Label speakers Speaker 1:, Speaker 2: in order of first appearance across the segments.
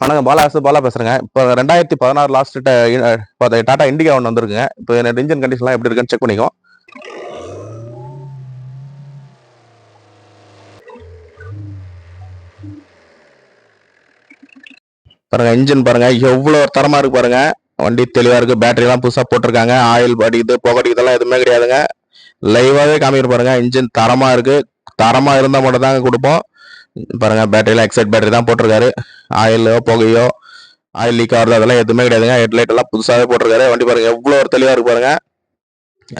Speaker 1: வணக்கம் பாலா அரசு பாலா பேசுறேங்க. இப்போ ரெண்டாயிரத்தி பதினாறு லாஸ்ட் டாடா இண்டிகா ஒன்று வந்திருக்குங்க. இப்போ என்னோட இன்ஜின் கண்டிஷன்லாம் எப்படி இருக்குன்னு செக் பண்ணிக்கோ பாருங்க இன்ஜின் பாருங்க எவ்வளோ தரமா இருக்கு பாருங்க. வண்டி தெளிவா இருக்கு பேட்டரி எல்லாம் புதுசா போட்டிருக்காங்க. ஆயில் அடிக்குது புகடிக்குதெல்லாம் எதுவுமே கிடையாதுங்க. லைவாவே காமிக்கிற பாருங்க இன்ஜின் தரமா இருக்கு. தரமா இருந்தா மட்டும் தாங்க கொடுப்போம். பாருங்கள் பேட்டரியில் எக்ஸைட் பேட்டரி தான் போட்டிருக்காரு. ஆயிலோ புகையோ ஆயில் லீக் ஆகிறது அதெல்லாம் எதுவுமே கிடையாதுங்க. ஹெட்லைட் எல்லாம் புதுசாகவே போட்டிருக்காரு. வண்டி பாருங்க எவ்வளோ ஒரு தெளிவாக இருக்கு பாருங்கள்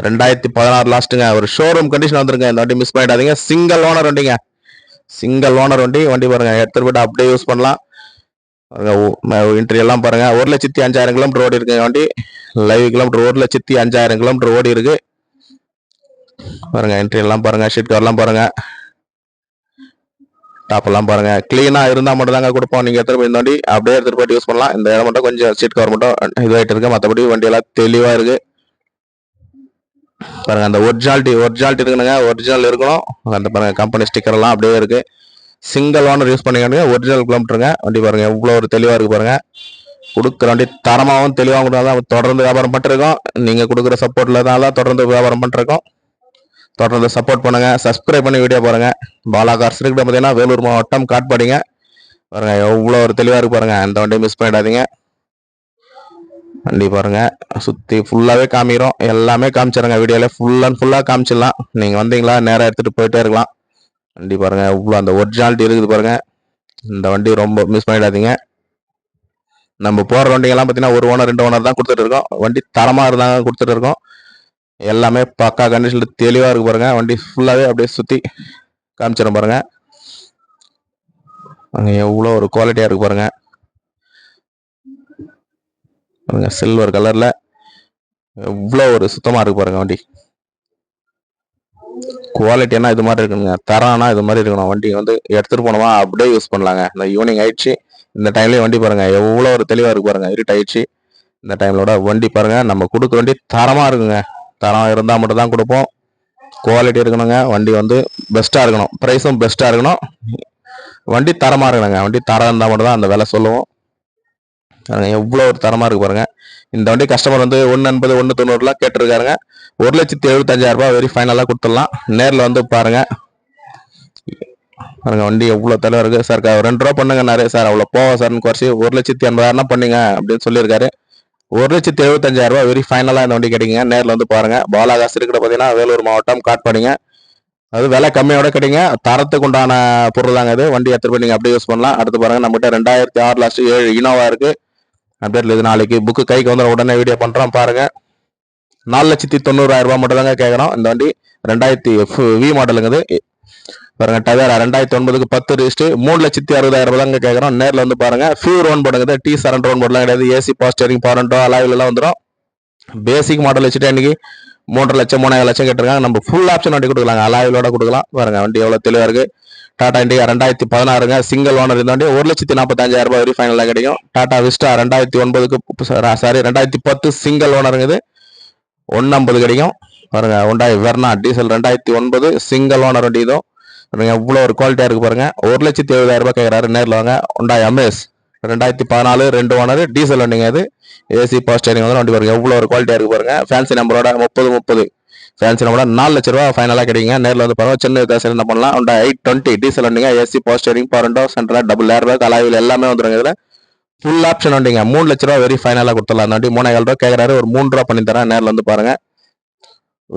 Speaker 1: ரெண்டாயிரத்தி பதினாறு லாஸ்ட்டுங்க ஒரு ஷோரூம் கண்டிஷன் வந்துருங்க. இந்த வண்டி மிஸ் பண்ணிடாதீங்க. சிங்கிள் ஓனர் வண்டிங்க. சிங்கிள் ஓனர் வண்டி. வண்டி பாருங்கள் எடுத்துட்டு போயிட்டு அப்படியே யூஸ் பண்ணலாம். இன்ட்ரி எல்லாம் பாருங்க. ஒரு லட்சத்தி அஞ்சாயிரம் கிலோமீட்டர் ஓடி இருக்குங்க வண்டி. லைவ் கிலோமீட்டர் ஒரு லட்சத்தி அஞ்சாயிரம் கிலோமீட்டர் ஓடி இருக்கு. பாருங்க என்ட்ரி எல்லாம் பாருங்க ஷீட் கவர்லாம் பாருங்க. டாப்பெல்லாம் பாருங்கள் க்ளீனாக இருந்தால் மட்டும் தாங்க கொடுப்போம். நீங்கள் எடுத்துகிட்டு போய் இந்த வண்டி அப்படியே எடுத்துகிட்டு போயிட்டு யூஸ் பண்ணலாம். இந்த இடம் மட்டும் கொஞ்சம் சீட் கவர் மட்டும் இதுவாகிட்டு இருக்குது மற்றபடி வண்டியெல்லாம் தெளிவாக இருக்குது பாருங்கள் அந்த ஒரிஜினாலிட்டி ஒரிஜினாலிட்டி இருக்கணுங்க ஒரிஜினல் இருக்கணும். அந்த பாருங்கள் கம்பெனி ஸ்டிக்கர் எல்லாம் அப்படியே இருக்குது சிங்கிள் ஓனர் யூஸ் பண்ணிக்கானுங்க ஒரிஜினல் கிலோமீட்டருங்க வண்டி பாருங்கள் எவ்வளோ ஒரு தெளிவாக இருக்குது பாருங்கள் கொடுக்குற வண்டி தரமாகவும் தெளிவாகவும் தான் தொடர்ந்து வியாபாரம் பண்ணிருக்கோம் நீங்கள் கொடுக்குற சப்போர்ட்ல தான் தொடர்ந்து வியாபாரம் பண்ணிருக்கோம் தொடர்ந்து சப்போர்ட் பண்ணுங்க. சப்ஸ்கிரைப் பண்ணி வீடியோ பாருங்க. பாலாகார் கார்ஸ் பார்த்தீங்கன்னா வேலூர் மாவட்டம் காட்பாடிங்க. பாருங்க எவ்வளோ ஒரு தெளிவாக இருக்கு பாருங்க. அந்த வண்டியை மிஸ் பண்ணிடாதீங்க. வண்டி பாருங்க. சுற்றி ஃபுல்லாகவே காமிக்கிறோம். எல்லாமே காமிச்சிடுங்க வீடியோவில் ஃபுல் அண்ட் ஃபுல்லாக காமிச்சிடலாம். நீங்கள் வந்தீங்களா? நேராக எடுத்துகிட்டு போயிட்டே இருக்கலாம். வண்டி பாருங்க. இவ்வளோ அந்த ஒரிஜினாலிட்டி இருக்குது பாருங்க. இந்த வண்டி ரொம்ப மிஸ் பண்ணிடாதீங்க. நம்ம போகிற வண்டிங்கெல்லாம் பார்த்தீங்கன்னா ஒரு ஓனர் ரெண்டு ஓனர் தான் கொடுத்துட்டு இருக்கோம். வண்டி தரமாக இருந்தாங்க கொடுத்துட்டு இருக்கோம். எல்லாமே பக்கா கண்டிஷன்ல தெளிவா இருக்கு பாருங்க. வண்டி ஃபுல்லாவே அப்படியே சுத்தி காமிச்சிடும் பாருங்க. அங்கே எவ்வளோ ஒரு குவாலிட்டியாக இருக்கு பாருங்க. பாருங்க சில்வர் கலரில் எவ்வளோ ஒரு சுத்தமாக இருக்கு பாருங்க வண்டி. குவாலிட்டினா இது மாதிரி இருக்கணுங்க. தரம்னா இது மாதிரி இருக்கணும். வண்டி வந்து எடுத்துகிட்டு போனோமா அப்படியே யூஸ் பண்ணலாங்க. இந்த ஈவினிங் ஆயிடுச்சு. இந்த டைம்லேயே வண்டி பாருங்க. எவ்வளோ ஒரு தெளிவாக இருக்கு பாருங்க. இருட்டாயிடுச்சு. இந்த டைம்லோட வண்டி பாருங்க. நம்ம கொடுக்குற வண்டி தரமாக இருக்குங்க. தரம் இருந்தால் மட்டும் தான் கொடுப்போம். குவாலிட்டி இருக்கணுங்க. வண்டி வந்து பெஸ்ட்டாக இருக்கணும். ப்ரைஸும் பெஸ்ட்டாக இருக்கணும். வண்டி தரமாக இருக்கணுங்க. வண்டி தரம் இருந்தால் மட்டும் தான் அந்த விலை சொல்லுவோம். எவ்வளோ ஒரு தரமாக இருக்கு பாருங்க. இந்த வண்டி கஸ்டமர் வந்து ஒன்று எண்பது ஒன்று தொண்ணூறுலாம் கேட்டிருக்காருங்க. ஒரு லட்சத்தி எழுபத்தஞ்சாயிரம் ரூபாய் ஃபைனலாக கொடுத்துடலாம். நேரில் வந்து பாருங்கள் பாருங்க வண்டி எவ்வளோ தலைவர் இருக்குது சார் ரெண்டு ரூபா பண்ணுங்க. நிறைய சார் அவ்வளோ போவா சார்னு குறைச்சி ஒரு லட்சத்தி எண்பதாயிரம் பண்ணுங்க அப்படின்னு சொல்லியிருக்காரு. ஒரு லட்சத்தி எழுபத்தஞ்சாயிரம் ரூபாய் வெரி ஃபைனலாக இந்த வண்டி கிடைக்குங்க நேரில் வந்து பாருங்க. பாலாகாசு இருக்கிற பார்த்தீங்கன்னா வேலூர் மாவட்டம் காட்பாடிங்க. அது விலை கம்மியோட கிடைங்க தரத்துக்கு உண்டான பொருள் தாங்க இது. வண்டி எடுத்துகிட்டு போய் நீங்க அப்படியே யூஸ் பண்ணலாம். அடுத்து பாருங்க நம்மகிட்ட ரெண்டாயிரத்தி ஆறு லாஸ்ட் ஏழு இனோவா இருக்கு. அப்டேட்ல இது நாளைக்கு புக்கு கைக்கு வந்து உடனே வீடியோ பண்றோம் பாருங்க. நாலு லட்சத்தி தொண்ணூறாயிரம் ரூபாய் மட்டும் தாங்க கேட்கறோம் இந்த வண்டி ரெண்டாயிரத்தி வி மாடலுங்குது பாருங்க டவேரா ரெண்டாயிரத்தி ஒன்பதுக்கு பத்து ரிஜிஸ்ட் மூணு லட்சத்தி அறுபதாயிரம் ரூபாய் தாங்க கேட்கறோம். நேரில் வந்து பாருங்க ஃபியூர் ஒன் போடுங்க டி சரண்டர் ஒன் போடலாம் கிடையாது. ஏசி பாஸ்டரிங் பாரண்டோ அலாவில் வந்துடும் பேசிக் மாடல் வச்சுட்டு இன்னைக்கு மூன்றரை லட்சம் மூணாயிரம் லட்சம் கேட்டிருக்காங்க. நம்ம ஃபுல் ஆப்ஷன் வண்டி கொடுக்கலாம். அலாவிலோட கொடுக்கலாம். பாருங்க வண்டி எவ்வளோ தெளிவாக இருக்கு. டாடா இண்டிகா ரெண்டாயிரத்தி பதினாறுங்க. சிங்கிள் ஓனர் இருந்த வண்டி ஒரு லட்சத்தி நாற்பத்தஞ்சாயிரம் ரூபாய் வரை ஃபைனலாக கிடைக்கும். டாடா விஸ்டா ரெண்டாயிரத்தி ஒன்பதுக்கு சாரி ரெண்டாயிரத்தி பத்து சிங்கிள் ஓனருங்க இது ஒன்று ஐம்பது கிடைக்கும். பாருங்க உண்டாய் வெர்னா டீசல் ரெண்டாயிரத்தி ஒன்பது சிங்கிள் ஓனர் வண்டி இதுவும். எவ்வளோ ஒரு குவாலிட்டியாக இருக்கு பாருங்க. ஒரு லட்சத்தி எழுபதாயிரம் ரூபாய் கேட்குறாரு நேரில் வாங்க. உண்டாய் அமேஸ் ரெண்டாயிரத்தி பதினாலு ரெண்டு ஓனர் டீசல் வண்டிங்க இது ஏசி பவர் ஸ்டேரிங் வந்து வண்டி பாருங்க எவ்வளோ ஒரு குவாலிட்டியாக இருக்கு பாருங்க. ஃபேன்சி நம்பரோட முப்பது முப்பது. ஃபேன்சி நம்பரோட நாலு லட்ச ரூபா ஃபைனலாக கிடைக்குங்க நேரில் வந்து பாருங்க சின்ன வித்தியாசம் என்ன பண்ணலாம். ஒண்டா எயிட் டுவெண்ட்டி டீசல் வண்டிங்க AC power steering power window central double air bag alloy wheel எல்லாமே வந்துருங்க இதில். ஃபுல் ஆப்ஷன் வண்டிங்க. மூணு லட்ச ரூபா வெரி ஃபைனலாக கொடுத்துடலாம். அந்த வண்டி மூணாயிரம் ரூபா கேட்குறாரு ஒரு மூணு ரூபா பண்ணி தரேன் நேரில் வந்து பாருங்க.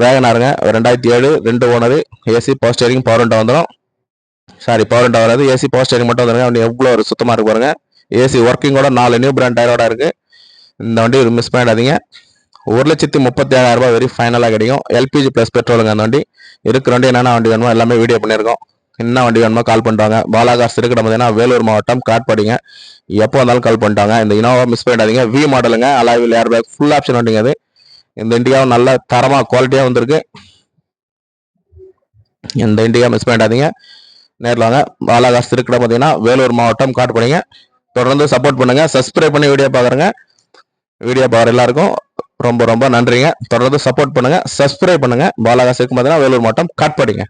Speaker 1: வேகனாருங்க ரெண்டாயிரத்தி ஏழு ரெண்டு owner AC power steering power window வந்துடும் சாரி பவர் விண்டோ வராது. ஏசி பவர் ஸ்டேரிங் மட்டும் வந்துருங்க. வண்டி எவ்வளோ ஒரு சுத்தமாக இருக்கு பாருங்க. ஏசி ஒர்க்கிங்கோட நாலு நியூ பிராண்ட் டயரோட இருக்குது இந்த வண்டி மிஸ் பண்ணிடாதீங்க. ஒரு லட்சத்தி முப்பத்தி ஏழாயிரம் ரூபாய் வெரி ஃபைனலாக கிடைக்கும். எல்பிஜி ப்ளஸ் பெட்ரோலுங்க அந்த வண்டி. இருக்கிற வண்டி என்னென்ன வண்டி வேணுமோ எல்லாமே வீடியோ பண்ணியிருக்கோம். என்ன வண்டி வேணுமோ கால் பண்ணிட்டாங்க. பாலாகாஸ் இருக்கிற பார்த்தீங்கன்னா வேலூர் மாவட்டம் காட்பாடிங்க. எப்போ வந்தாலும் கால் பண்ணிட்டாங்க. இந்த இனோவா மிஸ் பண்ணிடாதீங்க. வி மாடலுங்க alloy wheel air bag full option வண்டிங்க அது. இந்த இண்டியாவும் நல்ல தரமா குவாலிட்டியா வந்திருக்கு. இந்த இண்டியா மிஸ் பண்ணிடாதீங்க. நேரில் வாங்க. பாலாகாஸ் திருக்கடை பார்த்தீங்கன்னா வேலூர் மாவட்டம் காட்டுப்படுங்க. தொடர்ந்து சப்போர்ட் பண்ணுங்க. சப்ஸ்கிரைப் பண்ணி வீடியோ பார்க்குறேங்க. வீடியோ பார்க்குற எல்லாருக்கும் ரொம்ப ரொம்ப நன்றிங்க. தொடர்ந்து சப்போர்ட் பண்ணுங்க. சப்ஸ்கிரைப் பண்ணுங்க. பாலாகாஸ் பார்த்தீங்கன்னா வேலூர் மாவட்டம் காட்பாடிங்க